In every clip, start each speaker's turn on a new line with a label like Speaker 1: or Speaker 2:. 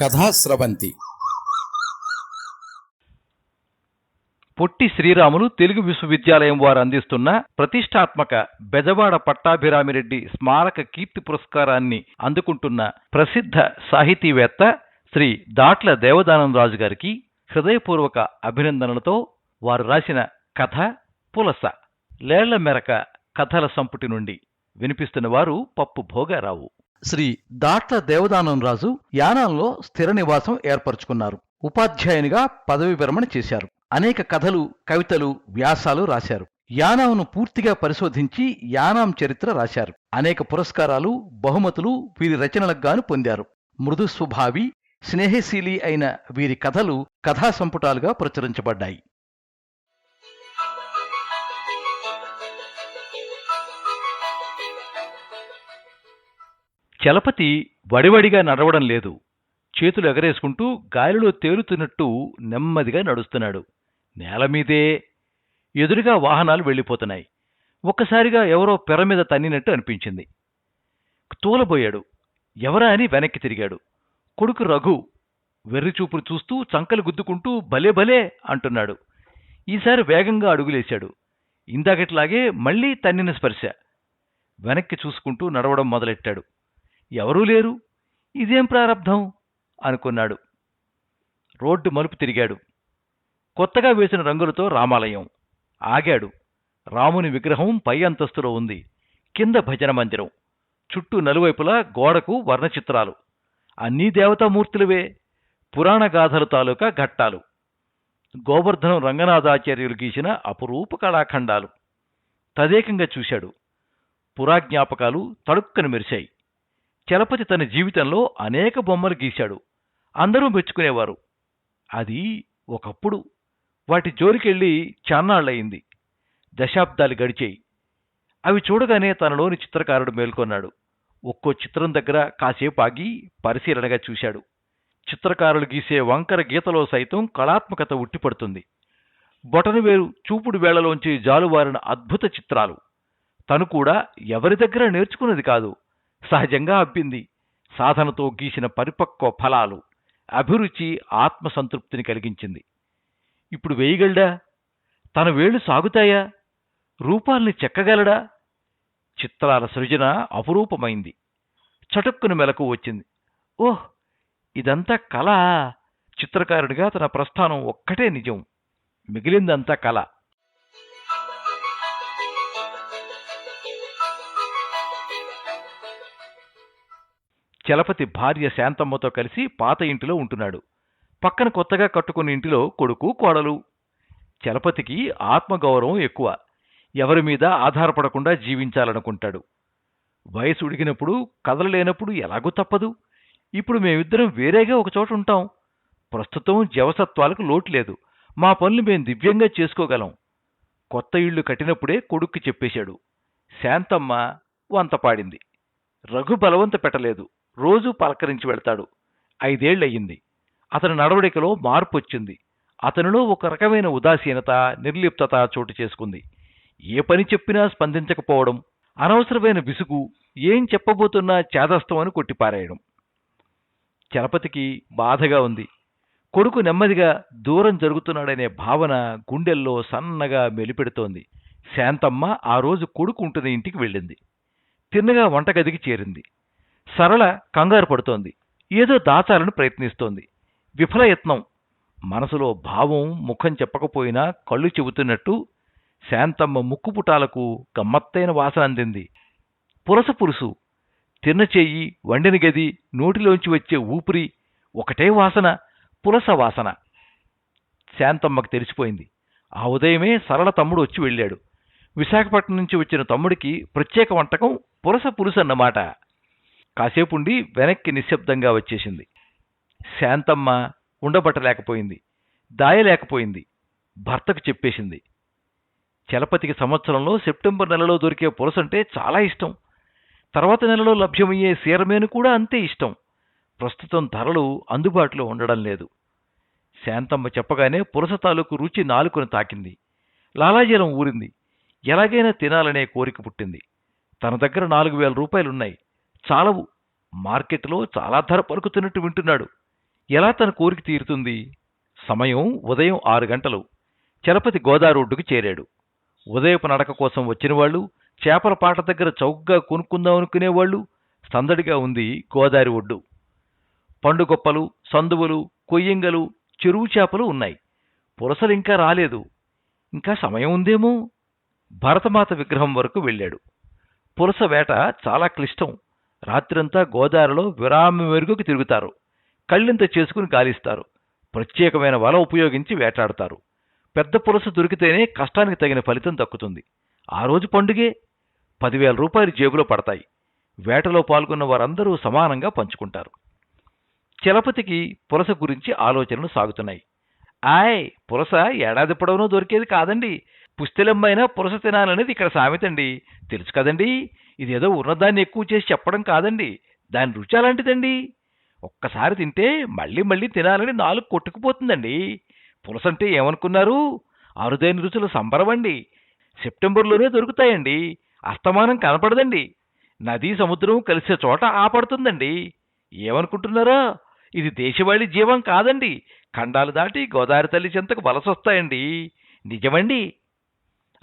Speaker 1: కథాస్రవంతి.
Speaker 2: పొట్టి శ్రీరాములు తెలుగు విశ్వవిద్యాలయం వారు అందిస్తున్న ప్రతిష్టాత్మక బెజవాడ పట్టాభిరామిరెడ్డి స్మారక కీర్తి పురస్కారాన్ని అందుకుంటున్న ప్రసిద్ధ సాహితీవేత్త శ్రీ దాట్ల దేవదానందరాజు గారికి హృదయపూర్వక అభినందనలతో వారు రాసిన కథ పులస లేళ్ళ మెరక కథల సంపుటి నుండి వినిపిస్తున్న వారు పప్పు భోగారావు. శ్రీ దాట్ల దేవదానంరాజు యానాంలో స్థిర నివాసం ఏర్పరచుకున్నారు. ఉపాధ్యాయునిగా పదవి విరమణ చేశారు. అనేక కథలు కవితలు వ్యాసాలు రాశారు. యానాంను పూర్తిగా పరిశోధించి యానాం చరిత్ర రాశారు. అనేక పురస్కారాలు బహుమతులు వీరి రచనలకు గాను పొందారు. మృదుస్వభావి స్నేహశీలి అయిన వీరి కథలు కథా సంపుటాలుగా ప్రచురించబడ్డాయి. చలపతి వడివడిగా నడవడం లేదు. చేతులు ఎగరేసుకుంటూ గాలిలో తేలుతున్నట్టు నెమ్మదిగా నడుస్తున్నాడు. నేలమీదే ఎదురుగా వాహనాలు వెళ్ళిపోతున్నాయి. ఒక్కసారిగా ఎవరో పెర మీద తన్నినట్టు అనిపించింది. తూలబోయాడు. ఎవరా అని వెనక్కి తిరిగాడు. కొడుకు రఘు వెర్రిచూపులు చూస్తూ చంకలు గుద్దుకుంటూ భలే భలే అంటున్నాడు. ఈసారి వేగంగా అడుగులేశాడు. ఇందాకట్లాగే మళ్ళీ తన్నిన స్పర్శ. వెనక్కి చూసుకుంటూ నడవడం మొదలెట్టాడు. ఎవరూ లేరు. ఇదేం ప్రారంధం అనుకున్నాడు. రోడ్డు మలుపు తిరిగాడు. కొత్తగా వేసిన రంగులతో రామాలయం. ఆగాడు. రాముని విగ్రహం పై అంతస్తులో ఉంది. కింద భజన మందిరం. చుట్టూ నలువైపులా గోడకు వర్ణచిత్రాలు. అన్నీ దేవతామూర్తులవే. పురాణ గాథలు తాలూకా ఘట్టాలు. గోవర్ధనం రంగనాథాచార్యులు గీసిన అపురూప కళాఖండాలు. తదేకంగా చూశాడు. పురాజ్ఞాపకాలు తడుక్కని మెరిశాయి. చలపతి తన జీవితంలో అనేక బొమ్మలు గీశాడు. అందరూ మెచ్చుకునేవారు. అది ఒకప్పుడు వాటి జోలికెళ్ళి చాన్నాళ్ళయింది దశాబ్దాలు గడిచాయి. అవి చూడగానే తనలోని చిత్రకారుడు మేల్కొన్నాడు. ఒక్కో చిత్రం దగ్గర కాసేపు ఆగి పరిశీలనగా చూశాడు. చిత్రకారులు గీసే వంకర గీతలో సైతం కళాత్మకత ఉట్టిపడుతుంది. బొటనవేరు చూపుడు వేళలోంచి జాలువారిన అద్భుత చిత్రాలు. తను కూడా ఎవరి దగ్గర నేర్చుకున్నది కాదు. సహజంగా అబ్బింది. సాధనతో గీసిన పరిపక్వ ఫలాలు అభిరుచి ఆత్మసంతృప్తిని కలిగించింది. ఇప్పుడు వేయగలడా? తన వేళ్ళు సాగుతాయా? రూపాల్ని చెక్కగలడా? చిత్రాల సృజన అపురూపమైంది. చటుక్కున మెలకు వచ్చింది. ఓహ్! ఇదంతా కళ. చిత్రకారుడిగా తన ప్రస్థానం ఒక్కటే నిజం. మిగిలిందంతా కళ. చలపతి భార్య శాంతమ్మతో కలిసి పాత ఇంటిలో ఉంటున్నాడు. పక్కన కొత్తగా కట్టుకున్న ఇంటిలో కొడుకు కోడలు. చలపతికి ఆత్మగౌరవం ఎక్కువ. ఎవరి మీద ఆధారపడకుండా జీవించాలనుకుంటాడు. వయసు ఉడిగినప్పుడు కదలలేనప్పుడు ఎలాగూ తప్పదు. ఇప్పుడు మేమిద్దరం వేరేగా ఒక చోట ఉంటాం. ప్రస్తుతం జవసత్వాలకు లోటు లేదు. మా పనులు మేం దివ్యంగా చేసుకోగలం. కొత్త ఇళ్ళు కట్టినప్పుడే కొడుక్కి చెప్పేశాడు. శాంతమ్మ వంత పాడింది. రఘు బలవంత పెట్టలేదు. రోజూ పలకరించి వెళ్తాడు. ఐదేళ్ళయ్యింది అతని నడవడికలో మార్పు వచ్చింది అతనిలో ఒక రకమైన ఉదాసీనత నిర్లిప్తత చోటు చేసుకుంది. ఏ పని చెప్పినా స్పందించకపోవడం అనవసరమైన విసుగు ఏం చెప్పబోతున్నా చేదస్తం అని కొట్టిపారేయడం. చలపతికి బాధగా ఉంది. కొడుకు నెమ్మదిగా దూరం జరుగుతున్నాడనే భావన గుండెల్లో సన్నగా మెలిపెడుతోంది. శాంతమ్మ ఆ రోజు కొడుకు ఉంటున్న ఇంటికి వెళ్ళింది. తిన్నగా వంటగదికి చేరింది. సరళ కంగారు పడుతోంది. ఏదో దాచాలని ప్రయత్నిస్తోంది. విఫలయత్నం. మనసులో భావం ముఖం చెప్పకపోయినా కళ్ళు చెబుతున్నట్టు శాంతమ్మ ముక్కుపుటాలకు గమ్మత్తైన వాసన అందింది. పులస పులుసు తిన్న చెయ్యి వండిన గది నోటిలోంచి వచ్చే ఊపిరి ఒకటే వాసన పులస వాసన. శాంతమ్మకు తెలిసిపోయింది. ఆ ఉదయమే సరళ తమ్ముడు వచ్చి వెళ్ళాడు. విశాఖపట్నం నుంచి వచ్చిన తమ్ముడికి ప్రత్యేక వంటకం పులస పులుసు అన్నమాట కాసేపుండి వెనక్కి నిశ్శబ్దంగా వచ్చేసింది. శాంతమ్మ ఉండబట్టలేకపోయింది. దాయలేకపోయింది. భర్తకు చెప్పేసింది. చలపతికి సంవత్సరంలో సెప్టెంబర్ నెలలో దొరికే పులసంటే చాలా ఇష్టం. తర్వాత నెలలో లభ్యమయ్యే సీరమేను కూడా అంతే ఇష్టం. ప్రస్తుతం ధరలు అందుబాటులో ఉండడం లేదు. శాంతమ్మ చెప్పగానే పులస తాలూకు రుచి నాలుకను తాకింది. లాలాజలం ఊరింది. ఎలాగైనా తినాలనే కోరిక పుట్టింది. తన దగ్గర నాలుగు వేల రూపాయలున్నాయి. చాలవు. మార్కెట్లో చాలా ధర పలుకుతున్నట్టు వింటున్నాడు. ఎలా తన కోరిక తీరుతుంది? సమయం ఉదయం ఆరు గంటలు. చలపతి గోదావరి ఒడ్డుకు చేరాడు. ఉదయపు నడక కోసం వచ్చినవాళ్ళు చేపల పాట దగ్గర చౌకగా కొనుక్కుందాం అనుకునేవాళ్ళు సందడిగా ఉంది గోదావరి ఒడ్డు. పండుగొప్పలు సందువులు కొయ్యంగలు చెరువు చేపలు ఉన్నాయి. పులసలు ఇంకా రాలేదు. ఇంకా సమయం ఉందేమో? భరతమాత విగ్రహం వరకు వెళ్ళాడు. పులస వేట చాలా క్లిష్టం. రాత్రంతా గోదావరిలో విరామ మెరుగుకి తిరుగుతారు. కళ్ళింత చేసుకుని గాలిస్తారు. ప్రత్యేకమైన వల ఉపయోగించి వేటాడతారు. పెద్ద పులస దొరికితేనే కష్టానికి తగిన ఫలితం దక్కుతుంది. ఆ రోజు పండుగే? పదివేల రూపాయలు జేబులో పడతాయి. వేటలో పాల్గొన్న వారందరూ సమానంగా పంచుకుంటారు. చలపతికి పులస గురించి ఆలోచనలు సాగుతున్నాయి. ఆయ్ పులస ఏడాది పొడవునో దొరికేది కాదండి. పుస్తెలమ్మైనా పులస తినాలనేది ఇక్కడ సామెతండి. తెలుసు కదండి? ఇదేదో ఉన్నదాన్ని ఎక్కువ చేసి చెప్పడం కాదండి. దాని రుచి అలాంటిదండి. ఒక్కసారి తింటే మళ్ళీ మళ్ళీ తినాలని నాలుగు కొట్టుకుపోతుందండి. పులసంటే ఏమనుకున్నారు? అరుదైన రుచులు సంబరమండి. సెప్టెంబర్లోనే దొరుకుతాయండి. అస్తమానం కనపడదండి. నదీ సముద్రం కలిసే చోట ఆపడుతుందండి. ఏమనుకుంటున్నారా? ఇది దేశవాళీ జీవం కాదండి. ఖండాలు దాటి గోదావరి తల్లి చెంతకు వలసొస్తాయండి. నిజమండి.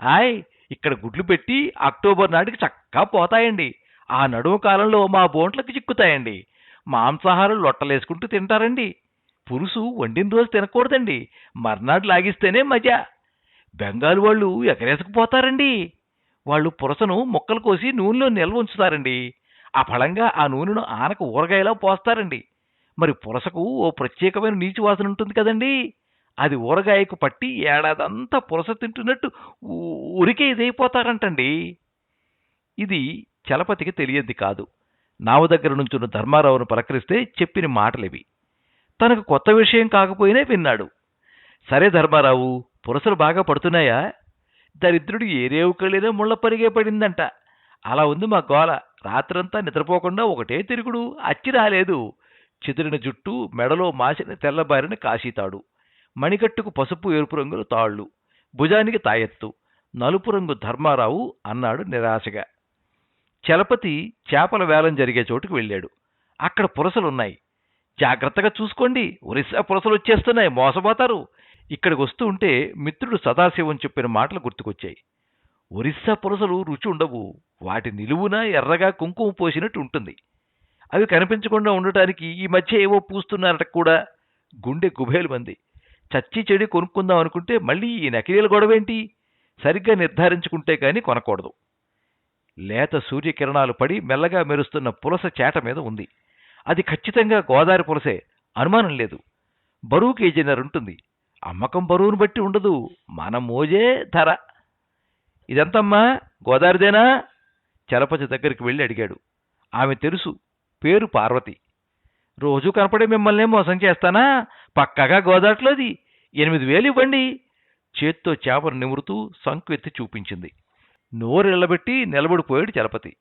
Speaker 2: ఆయ్ ఇక్కడ గుడ్లు పెట్టి అక్టోబర్ నాటికి చక్కా పోతాయండి. ఆ నడుము కాలంలో మా బోంట్లకు చిక్కుతాయండి. మాంసాహారం లొట్టలేసుకుంటూ తింటారండి. పురుసు వండిన రోజు తినకూడదండి. మర్నాడు లాగిస్తేనే మజా. బెంగాల్ వాళ్ళు ఎగరేసుకుపోతారండి. వాళ్ళు పురసను ముక్కలు కోసి నూనెలో నిల్వ ఉంచుతారండి. ఆ ఫలంగా ఆ నూనెను ఆనకు ఊరగాయలా పోస్తారండి. మరి పులసకు ఓ ప్రత్యేకమైన నీచు వాసన ఉంటుంది కదండీ. అది ఊరగాయకు పట్టి ఏడాదంతా పులస తింటున్నట్టు ఊ- ఊరికే ఇదైపోతారంటండి. ఇది చలపతికి తెలియద్ది కాదు. నావ దగ్గర నుంచున్న ధర్మారావును పలకరిస్తే చెప్పిన మాటలివి. తనకు కొత్త విషయం కాకపోయినా విన్నాడు. సరే ధర్మారావు పురసలు బాగా పడుతున్నాయా? దరిద్రుడు ఏ రేవుకెళ్ళినా ముళ్ళ పరిగే పడిందంట. అలా ఉంది మా గోల. రాత్రంతా నిద్రపోకుండా ఒకటే తిరుగుడు. అచ్చి రాలేదు. చెదిరిన జుట్టు మెడలో మాసిన తెల్లబారిన కాశీతాడు. మణికట్టుకు పసుపు ఎరుపు రంగుల తాళ్ళు. భుజానికి తాయెత్తు. నలుపు రంగు ధర్మారావు అన్నాడు నిరాశగా. చలపతి చేపల వేలం జరిగే చోటుకు వెళ్ళాడు. అక్కడ పురసలున్నాయి. జాగ్రత్తగా చూసుకోండి. ఒరిస్సా పురసలు వచ్చేస్తున్నాయి. మోసపోతారు. ఇక్కడికి వస్తూ ఉంటే మిత్రుడు సదాశివం చెప్పిన మాటలు గుర్తుకొచ్చాయి. ఒరిస్సా పురసలు రుచి ఉండవు. వాటి నిలువున ఎర్రగా కుంకుమ పోసినట్టు ఉంటుంది. అవి కనిపించకుండా ఉండటానికి ఈ మధ్య ఏవో పూస్తున్నారట కూడా. గుండె గుబేలు మంది చచ్చి చెడి కొనుక్కుందాం అనుకుంటే మళ్ళీ ఈ నకిలీల గొడవేంటి? సరిగ్గా నిర్ధారించుకుంటే కానీ కొనకూడదు. లేత సూర్యకిరణాలు పడి మెల్లగా మెరుస్తున్న పులస చేట మీద ఉంది. అది ఖచ్చితంగా గోదావరి పులసే. అనుమానం లేదు. బరువు కేజీన్నర ఉంటుంది. అమ్మకం బరువును బట్టి ఉండదు. మన మోజే ధర. ఇదంతమ్మా? గోదావరిదేనా? చలపతి దగ్గరికి వెళ్ళి అడిగాడు. ఆమె తెలుసు. పేరు పార్వతి. రోజు కనపడే మిమ్మల్నే మోసం చేస్తానా? పక్కగా గోదాట్లోది. ఎనిమిది వేలు ఇవ్వండి. చేత్తో చేపను నిమురుతూ సంకెత్తి చూపించింది. చూపించింది నిలబెట్టి నిలబడిపోయాడు చలపతి.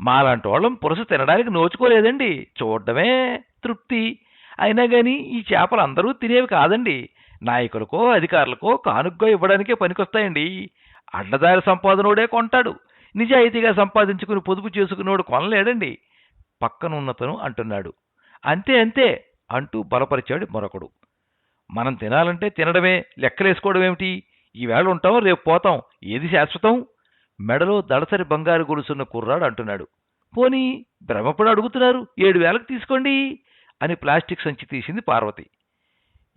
Speaker 2: మాలాంటోళ్ళం వాళ్ళం పురుష తినడానికి నోచుకోలేదండి. చూడడమే తృప్తి. అయినా గాని ఈ చేపలు అందరూ తినేవి కాదండి. నాయకులకో అధికారులకో కానుగ్గా ఇవ్వడానికే పనికొస్తాయండి. అడ్డదారి సంపాదనోడే కొంటాడు. నిజాయితీగా సంపాదించుకుని పొదుపు చేసుకున్నోడు కొనలేడండి. పక్కనున్నతను అంటున్నాడు. అంతే అంతే. అంటూ బలపరిచాడు మరొకడు. మనం తినాలంటే తినడమే లెక్కలేసుకోవడం ఏమిటి? ఈవేళ ఉంటాం రేపు పోతాం ఏది శాశ్వతం? మెడలో దడసరి బంగారు గొలుసున్న కుర్రాడు అంటున్నాడు. పోనీ భ్రమపడి అడుగుతున్నారు ఏడు వేలకు తీసుకోండి అని ప్లాస్టిక్ సంచి తీసింది పార్వతి.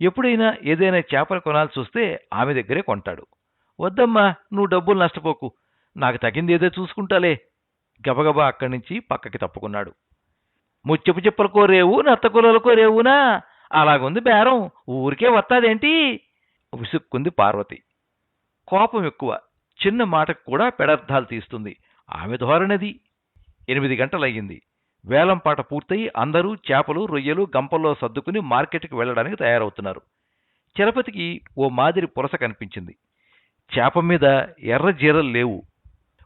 Speaker 2: ఎప్పుడైనా ఏదైనా చేపలు కొనాల్సి వస్తే ఆమె దగ్గరే కొంటాడు. వద్దమ్మా నువ్వు డబ్బులు నష్టపోకు నాకు తగింది ఏదో చూసుకుంటాలే. గబగబా అక్కడి నుంచి పక్కకి తప్పుకున్నాడు. ముచ్చపు చెప్పులకో రేవు నత్తకులకో రేవునా అలాగుంది బేరం. ఊరికే వస్తాదేంటి విసుక్కుంది పార్వతి. కోపం ఎక్కువ. చిన్న మాటకు కూడా పెడర్థాలు తీస్తుంది. ఆమె ధోరణిది. ఎనిమిది గంటలయ్యింది. వేలంపాట పూర్తయి అందరూ చేపలు రొయ్యలు గంపల్లో సర్దుకుని మార్కెట్కి వెళ్ళడానికి తయారవుతున్నారు. చలపతికి ఓ మాదిరి పులస కనిపించింది. చేప మీద ఎర్ర జీరలు లేవు.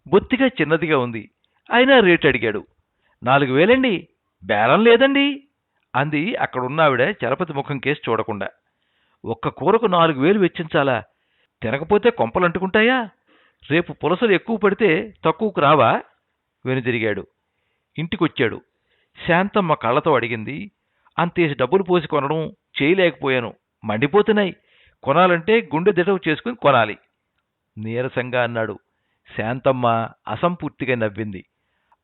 Speaker 2: బొత్తిగా చిన్నదిగా ఉంది. అయినా రేటు అడిగాడు నాలుగు వేలండి. బేరం లేదండి. అంది అక్కడున్నావిడ చలపతి ముఖం కేసి చూడకుండా. ఒక్క కూరకు నాలుగు వేలు వెచ్చించాలా? తినకపోతే కొంపలు అంటుకుంటాయా? రేపు పులసలు ఎక్కువ పడితే తక్కువకు రావా? వెనుదిరిగాడు. ఇంటికొచ్చాడు. శాంతమ్మ కళ్ళతో అడిగింది. అంతేసి డబ్బులు పోసి కొనడం చేయలేకపోయాను. మండిపోతున్నాయి. కొనాలంటే గుండె దిటవు చేసుకుని కొనాలి. నీరసంగా అన్నాడు. శాంతమ్మ అసంపూర్తిగా నవ్వింది.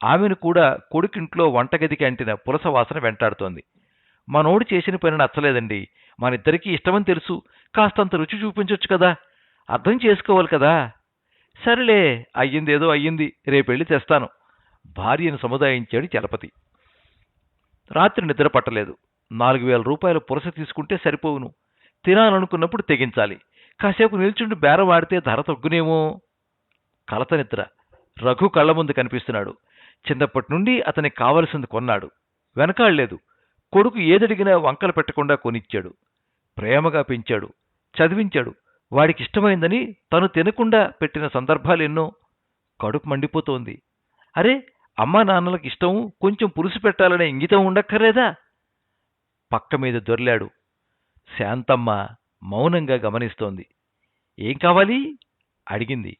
Speaker 2: ఆమెను కూడా కొడుకింట్లో వంటగదికి అంటిన పులస వాసన వెంటాడుతోంది. మనోడు చేసిన పని నచ్చలేదండి. మనిద్దరికీ ఇష్టమని తెలుసు. కాస్తంత రుచి చూపించొచ్చు కదా. అర్థం చేసుకోవాలి కదా. సరేలే అయ్యిందేదో అయ్యింది. రేపెళ్ళి తెస్తాను. భార్యను సముదాయించాడు చలపతి. రాత్రి నిద్ర పట్టలేదు. నాలుగు వేల రూపాయలు పురస తీసుకుంటే సరిపోవును. తినాలనుకున్నప్పుడు తెగించాలి. కాసేపు నిల్చుండి బేరం వాడితే ధర తగ్గునేమో. కలత నిద్ర. రఘు కళ్ళ ముందు కనిపిస్తున్నాడు. చిన్నప్పటి నుండి అతనికి కావలసింది కొన్నాడు. వెనకాడలేదు కొడుకు ఏదడిగినా వంకలు పెట్టకుండా కొనిచ్చాడు. ప్రేమగా పెంచాడు. చదివించాడు. వాడికి ఇష్టమైందని తను తినకుండా పెట్టిన సందర్భాలు ఎన్నో. కడుపు మండిపోతోంది. అరే అమ్మా నాన్నలకు ఇష్టం కొంచెం పులుసు పెట్టాలనే ఇంగితం ఉండక్కర్లేదా? పక్క మీద దొర్లాడు. శాంతమ్మ మౌనంగా గమనిస్తోంది. ఏం కావాలి? అడిగింది.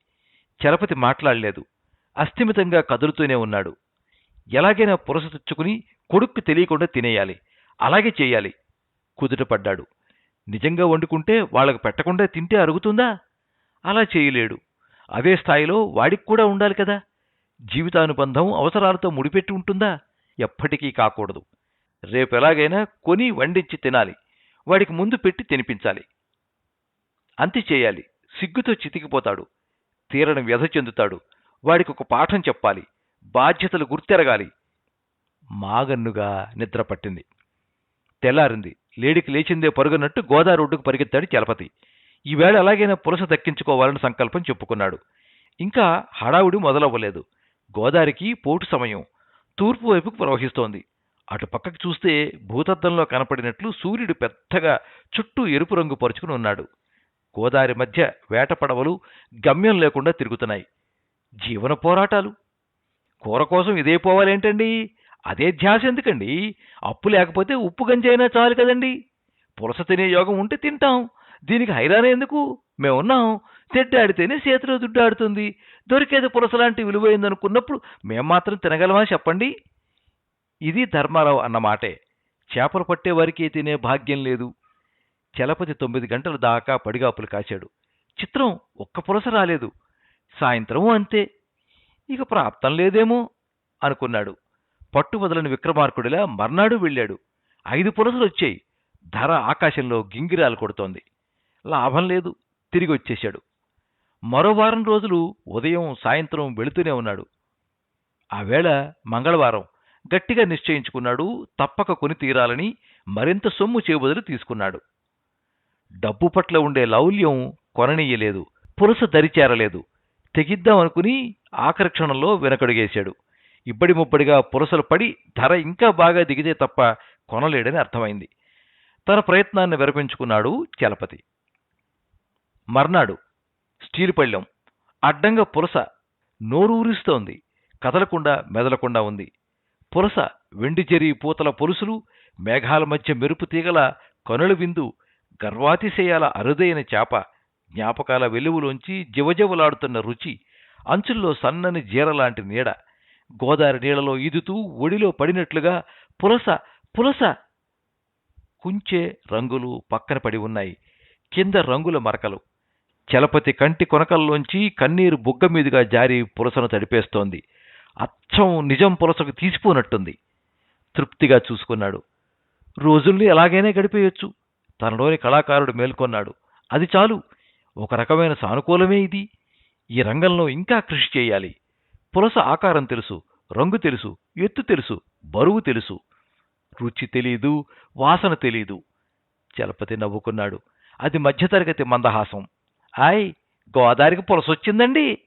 Speaker 2: చలపతి మాట్లాడలేదు. అస్థిమితంగా కదులుతూనే ఉన్నాడు. ఎలాగైనా పురస తెచ్చుకుని కొడుక్కు తెలియకుండా తినేయాలి. అలాగే చేయాలి. కుదుటపడ్డాడు నిజంగా వండుకుంటే వాళ్ళకు పెట్టకుండా తింటే అరుగుతుందా? అలా చేయలేడు. అదే స్థాయిలో వాడికి కూడా ఉండాలి కదా. జీవితానుబంధం అవసరాలతో ముడిపెట్టి ఉంటుందా? ఎప్పటికీ కాకూడదు. రేపు ఎలాగైనా కొని వండించి తినాలి. వాడికి ముందు పెట్టి తినిపించాలి. అంతే చేయాలి. సిగ్గుతో చితికిపోతాడు. తీరని వ్యధ చెందుతాడు. వాడికి ఒక పాఠం చెప్పాలి. బాధ్యతలు గుర్తెరగాలి. మాగన్నుగా నిద్ర పట్టింది. తెల్లారింది. లేడికి లేచిందే పరుగున్నట్టు గోదావరి ఒడ్డుకు పరిగెత్తాడు చలపతి. ఈవేళ ఎలాగైనా పులస దక్కించుకోవాలని సంకల్పం చెప్పుకున్నాడు. ఇంకా హడావుడి మొదలవ్వలేదు. గోదారికి పోటు సమయం. తూర్పు వైపుకు ప్రవహిస్తోంది. అటు పక్కకు చూస్తే భూతద్దంలో కనపడినట్లు సూర్యుడు పెద్దగా చుట్టూ ఎరుపు రంగు పరుచుకుని ఉన్నాడు. గోదారి మధ్య వేట పడవలు గమ్యం లేకుండా తిరుగుతున్నాయి. జీవన పోరాటాలు. కూర కోసం ఇదే పోవాలేంటండి? అదే ధ్యాస ఎందుకండి? అప్పు లేకపోతే ఉప్పు గంజైనా చాలు కదండి. పులస తినే యోగం ఉంటే తింటాం. దీనికి హైరాణ ఎందుకు? మేమున్నాం. తెడ్డాడితేనే చేతిలో దుడ్డాడుతుంది. దొరికేది పులసలాంటి విలువైందనుకున్నప్పుడు మేం మాత్రం తినగలమా చెప్పండి? ఇది ధర్మారావు అన్నమాటే చేపలు పట్టేవారికి తినే భాగ్యం లేదు. చలపతి తొమ్మిది గంటల దాకా పడిగాపులు కాశాడు. చిత్రం ఒక్క పులస రాలేదు. సాయంత్రం అంతే. ఇక ప్రాప్తం లేదేమో అనుకున్నాడు. పట్టు వదలని విక్రమార్కుడిలా మర్నాడు వెళ్ళాడు. ఐదు పులసలు వచ్చాయి. ధర ఆకాశంలో గింగిరాలు కొడుతోంది. లాభం లేదు. తిరిగి వచ్చేశాడు. మరో వారం రోజులు ఉదయం సాయంత్రం వెళుతూనే ఉన్నాడు. ఆ వేళ మంగళవారం గట్టిగా నిశ్చయించుకున్నాడు. తప్పక కొని తీరాలని మరింత సొమ్ము చేబదులు తీసుకున్నాడు. డబ్బు పట్ల ఉండే లౌల్యం కొననీయలేదు. పులస దరిచేరలేదు. తెగిద్దాం అనుకుని ఆఖరి క్షణంలో వెనకడుగేశాడు. ఇబ్బడి ముబ్బడిగా పులసలు పడి ధర ఇంకా బాగా దిగితే తప్ప కొనలేడని అర్థమైంది. తన ప్రయత్నాన్ని విరపించుకున్నాడు చలపతి. మర్నాడు స్టీలు పళ్ళెం. అడ్డంగా పులస నోరూరిస్తోంది కదలకుండా మెదలకుండా ఉంది. పులస వెండి చెరి పూతల పొలుసులు మేఘాల మధ్య మెరుపు తీగల కనుల విందు గర్వాతిశయాల అరుదైన చేప జ్ఞాపకాల వెలుగులోంచి జివజివలాడుతున్న రుచి అంచుల్లో సన్నని జీరలాంటి నీడ గోదావరి నీళ్ళలో ఈదుతూ ఒడిలో పడినట్లుగా పులస పులస కుంచే రంగులు పక్కన పడి ఉన్నాయి. కింద రంగుల మరకలు. చలపతి కంటి కొనకల్లోంచి కన్నీరు బుగ్గ మీదుగా జారి పులసను తడిపేస్తోంది. అచ్చం నిజం పులసకు తీసిపోనట్టుంది. తృప్తిగా చూసుకున్నాడు. రోజుల్ని ఎలాగైనా గడిపేయొచ్చు. తనలోని కళాకారుడు మేల్కొన్నాడు. అది చాలు. ఒక రకమైన సానుకూలమే ఇది. ఈ రంగంలో ఇంకా కృషి చేయాలి. పులస ఆకారం తెలుసు రంగు తెలుసు ఎత్తు తెలుసు బరువు తెలుసు. రుచి తెలీదు వాసన తెలీదు. చలపతి నవ్వుకున్నాడు. అది మధ్యతరగతి మందహాసం. ఆయ్ గోదావరికి పులసొచ్చిందండి.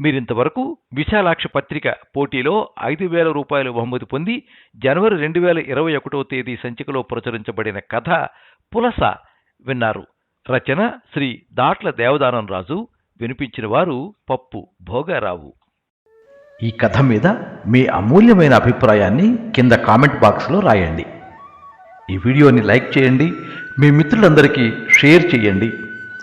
Speaker 2: మీరింతవరకు విశాలాక్ష పత్రిక పోటీలో ఐదు వేల రూపాయలు బహుమతి పొంది జనవరి రెండు వేల ఇరవై ఒకటో తేదీ సంచికలో ప్రచురించబడిన కథ పులస విన్నారు. రచన శ్రీ దాట్ల దేవదానం రాజు. వినిపించిన వారు పప్పు భోగారావు.
Speaker 1: ఈ కథ మీద మీ అమూల్యమైన అభిప్రాయాన్ని కింద కామెంట్ బాక్స్లో రాయండి. ఈ వీడియోని లైక్ చేయండి. మీ మిత్రులందరికీ షేర్ చేయండి.